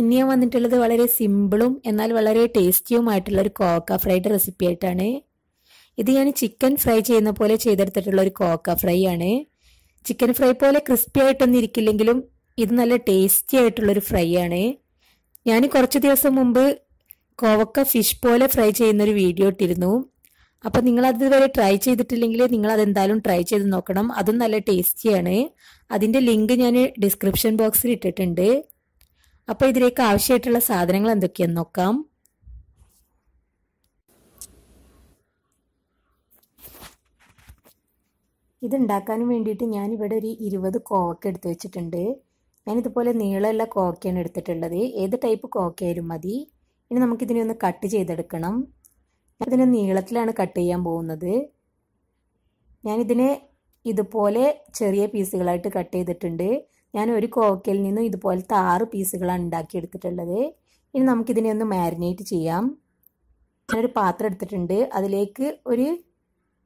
ഇനി ഞാൻ വന്നിട്ടുള്ളത് വളരെ സിമ്പിളും എന്നാൽ വളരെ ടേസ്റ്റിയുമായിട്ടുള്ള ഒരു കോക്ക ഫ്രൈഡ് റെസിപ്പി ആയിട്ടാണ്. ഇത് ഞാൻ ചിക്കൻ ഫ്രൈ ചെയ്യുന്ന പോലെ ചെയ്തെടുത്തിട്ടുള്ള ഒരു കോക്ക ഫ്രൈ ആണ്. ചിക്കൻ ഫ്രൈ പോലെ ക്രിസ്പി ആയിട്ടൊന്നും ഇരിക്കില്ലെങ്കിലും ഇത് നല്ല ടേസ്റ്റി ആയിട്ടുള്ള ഒരു ഫ്രൈ ആണ്. ഞാൻ കുറച്ച് ദിവസം മുമ്പ് കോവക്ക ഫിഷ് പോലെ ഫ്രൈ ചെയ്യുന്ന ഒരു വീഡിയോ ഇട്ടിരുന്നു. അപ്പം നിങ്ങൾ അത് ഇതുവരെ ട്രൈ ചെയ്തിട്ടില്ലെങ്കിൽ നിങ്ങൾ അതെന്തായാലും ട്രൈ ചെയ്ത് നോക്കണം. അതും നല്ല ടേസ്റ്റിയാണ് അതിന്റെ ലിങ്ക് ഞാൻ ഡിസ്ക്രിപ്ഷൻ ബോക്സിൽ ഇട്ടിട്ടുണ്ട്. അപ്പോൾ ഇതിലേക്ക് ആവശ്യമായിട്ടുള്ള സാധനങ്ങൾ എന്തൊക്കെയാന്ന് നോക്കാം. ഇത് ഉണ്ടാക്കാൻ വേണ്ടിയിട്ട് ഞാനിവിടെ ഒരു ഇരുപത് കോവക്ക എടുത്തു വെച്ചിട്ടുണ്ട്. ഞാൻ ഇതുപോലെ നീളമുള്ള കോവക്കയാണ് എടുത്തിട്ടുള്ളത്. ഏത് ടൈപ്പ് കോവക്കയായാലും മതി. ഇനി നമുക്കിതിനെ ഒന്ന് കട്ട് ചെയ്തെടുക്കണം. ഇതിനെ നീളത്തിലാണ് കട്ട് ചെയ്യാൻ പോകുന്നത്. ഞാനിതിനെ ഇതുപോലെ ചെറിയ പീസുകളായിട്ട് കട്ട് ചെയ്തിട്ടുണ്ട്. ഞാൻ ഒരു കോക്കയിൽ നിന്നും ഇതുപോലത്തെ ആറ് പീസുകളാണ് ഉണ്ടാക്കിയെടുത്തിട്ടുള്ളത്. ഇനി നമുക്കിതിനെ ഒന്ന് മാരിനേറ്റ് ചെയ്യാം. ഞാനൊരു പാത്രം എടുത്തിട്ടുണ്ട്. അതിലേക്ക് ഒരു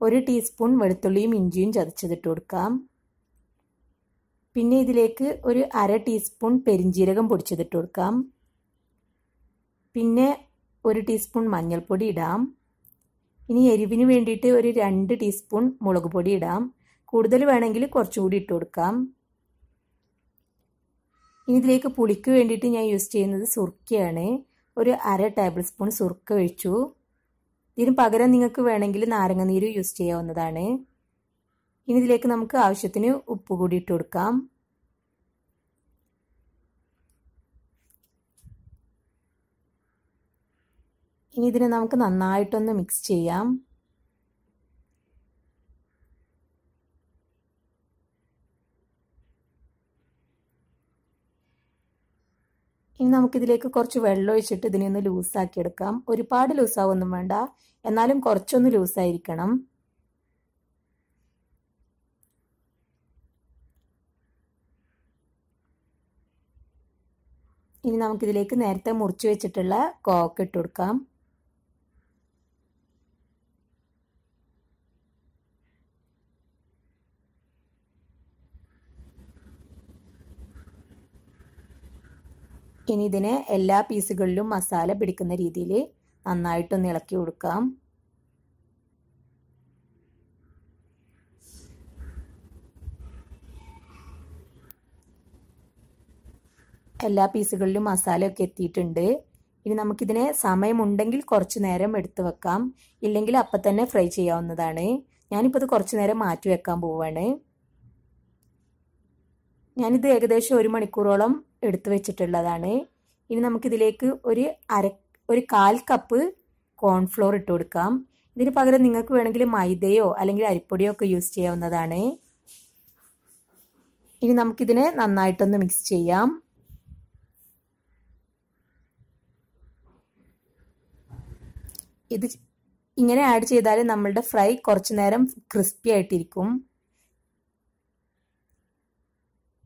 ഒരു ടീസ്പൂൺ വെളുത്തുള്ളിയും ഇഞ്ചിയും ചതച്ചതിട്ട് കൊടുക്കാം. പിന്നെ ഇതിലേക്ക് ഒരു അര ടീസ്പൂൺ പെരിഞ്ജീരകം പൊടിച്ചതിട്ട് കൊടുക്കാം. പിന്നെ ഒരു ടീസ്പൂൺ മഞ്ഞൾപ്പൊടി ഇടാം. ഇനി എരിവിന് വേണ്ടിയിട്ട് ഒരു രണ്ട് ടീസ്പൂൺ മുളക് പൊടി ഇടാം. കൂടുതൽ വേണമെങ്കിൽ കുറച്ചുകൂടി ഇട്ട് കൊടുക്കാം. ഇതിലേക്ക് പുളിക്ക് വേണ്ടിയിട്ട് ഞാൻ യൂസ് ചെയ്യുന്നത് സുർക്കയാണ്. ഒരു അര ടേബിൾ സ്പൂൺ സുർക്ക ഒഴിച്ചു. ഇതിന് പകരം നിങ്ങൾക്ക് വേണമെങ്കിൽ നാരങ്ങ നീര് യൂസ് ചെയ്യാവുന്നതാണ്. ഇനി ഇതിലേക്ക് നമുക്ക് ആവശ്യത്തിന് ഉപ്പ് കൂടി ഇട്ട് കൊടുക്കാം. ഇനി ഇതിനെ നമുക്ക് നന്നായിട്ടൊന്ന് മിക്സ് ചെയ്യാം. ഇനി നമുക്കിതിലേക്ക് കുറച്ച് വെള്ളം ഒഴിച്ചിട്ട് ഇതിനെ ഒന്ന് ലൂസാക്കി എടുക്കാം. ഒരുപാട് ലൂസാവൊന്നും വേണ്ട. എന്നാലും കുറച്ചൊന്ന് ലൂസായിരിക്കണം. ഇനി നമുക്കിതിലേക്ക് നേരത്തെ മുറിച്ച് വെച്ചിട്ടുള്ള കോക്ക് ഇട്ട് കൊടുക്കാം. ഇനി ഇതിനെ എല്ലാ പീസുകളിലും മസാല പിടിക്കുന്ന രീതിയിൽ നന്നായിട്ടൊന്ന് ഇളക്കി കൊടുക്കാം. എല്ലാ പീസുകളിലും മസാലയൊക്കെ എത്തിയിട്ടുണ്ട്. ഇനി നമുക്കിതിനെ സമയമുണ്ടെങ്കിൽ കുറച്ച് നേരം എടുത്തു വെക്കാം. ഇല്ലെങ്കിൽ അപ്പം തന്നെ ഫ്രൈ ചെയ്യാവുന്നതാണ്. ഞാനിപ്പോൾ ഇത് കുറച്ച് നേരം മാറ്റി വെക്കാൻ പോവാണ്. ഞാനിത് ഏകദേശം ഒരു മണിക്കൂറോളം എടുത്തു വെച്ചിട്ടുള്ളതാണ്. ഇനി നമുക്കിതിലേക്ക് ഒരു അര ഒരു കാൽ കപ്പ് കോൺഫ്ലോർ ഇട്ട് കൊടുക്കാം. ഇതിന് പകരം നിങ്ങൾക്ക് വേണമെങ്കിൽ മൈദയോ അല്ലെങ്കിൽ അരിപ്പൊടിയോ ഒക്കെ യൂസ് ചെയ്യാവുന്നതാണ്. ഇനി നമുക്കിതിനെ നന്നായിട്ടൊന്ന് മിക്സ് ചെയ്യാം. ഇത് ഇങ്ങനെ ആഡ് ചെയ്താൽ നമ്മളുടെ ഫ്രൈ കുറച്ചു നേരം ക്രിസ്പി ആയിട്ടിരിക്കും.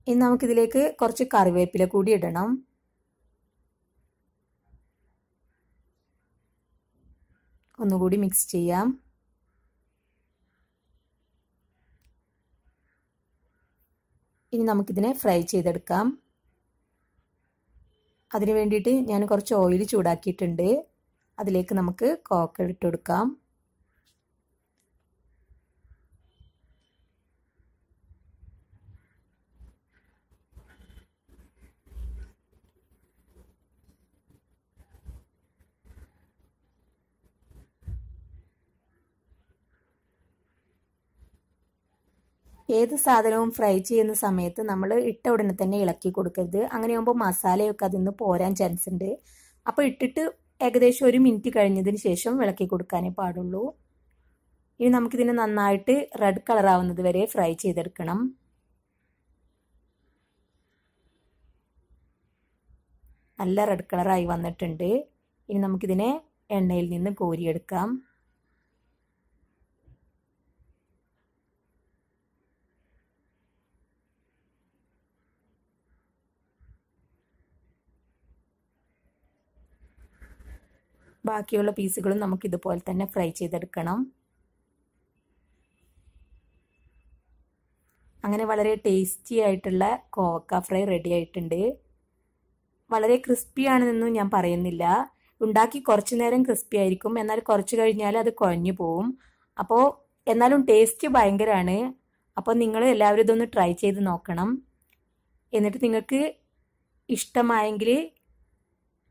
ഇനി നമുക്കിതിലേക്ക് കുറച്ച് കറിവേപ്പില കൂടി ഇടണം. ഒന്നുകൂടി മിക്സ് ചെയ്യാം. ഇനി നമുക്കിതിനെ ഫ്രൈ ചെയ്തെടുക്കാം. അതിനു വേണ്ടിയിട്ട് ഞാൻ കുറച്ച് ഓയിൽ ചൂടാക്കിയിട്ടുണ്ട്. അതിലേക്ക് നമുക്ക് കോക്ക ഇട്ട് ഏത് സാധനവും ഫ്രൈ ചെയ്യുന്ന സമയത്ത് നമ്മൾ ഇട്ട ഉടനെ തന്നെ ഇളക്കി കൊടുക്കരുത്. അങ്ങനെയാകുമ്പോൾ മസാലയൊക്കെ അതിൽ നിന്ന് പോരാൻ ചാൻസ് ഉണ്ട്. അപ്പോൾ ഇട്ടിട്ട് ഏകദേശം ഒരു മിനിറ്റ് കഴിഞ്ഞതിന് ശേഷം ഇളക്കി കൊടുക്കാനേ പാടുള്ളൂ. ഇനി നമുക്കിതിനെ നന്നായിട്ട് റെഡ് കളർ ആവുന്നത് വരെ ഫ്രൈ ചെയ്തെടുക്കണം. നല്ല റെഡ് കളറായി വന്നിട്ടുണ്ട്. ഇനി നമുക്കിതിനെ എണ്ണയിൽ നിന്ന് കോരിയെടുക്കാം. ബാക്കിയുള്ള പീസുകളും നമുക്ക് ഇതുപോലെ തന്നെ ഫ്രൈ ചെയ്തെടുക്കണം. അങ്ങനെ വളരെ ടേസ്റ്റി ആയിട്ടുള്ള കോവക്ക ഫ്രൈ റെഡി ആയിട്ടുണ്ട്. വളരെ ക്രിസ്പി ആണെന്നൊന്നും ഞാൻ പറയുന്നില്ല. ഉണ്ടാക്കി കുറച്ചു നേരം ക്രിസ്പി ആയിരിക്കും. എന്നാൽ കുറച്ച് കഴിഞ്ഞാൽ അത് കുഴഞ്ഞു പോവും. അപ്പോൾ എന്നാലും ടേസ്റ്റ് ഭയങ്കരമാണ് അപ്പോൾ നിങ്ങൾ എല്ലാവരും ഇതൊന്ന് ട്രൈ ചെയ്ത് നോക്കണം. എന്നിട്ട് നിങ്ങൾക്ക് ഇഷ്ടമായെങ്കിൽ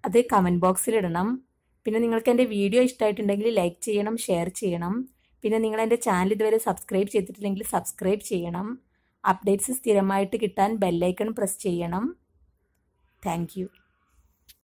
അത് കമന്റ് ബോക്സിൽ ഇടണം. പിന്നെ നിങ്ങൾക്ക് എന്റെ വീഡിയോ ഇഷ്ടമായിട്ടുണ്ടെങ്കിൽ ലൈക്ക് ചെയ്യണം ഷെയർ ചെയ്യണം. പിന്നെ നിങ്ങൾ എന്റെ ചാനൽ ഇതുവരെ സബ്സ്ക്രൈബ് ചെയ്തിട്ടില്ലെങ്കിൽ സബ്സ്ക്രൈബ് ചെയ്യണം. അപ്ഡേറ്റ്സ് സ്ഥിരമായിട്ട് കിട്ടാൻ ബെല്ലൈക്കൺ പ്രസ് ചെയ്യണം. താങ്ക്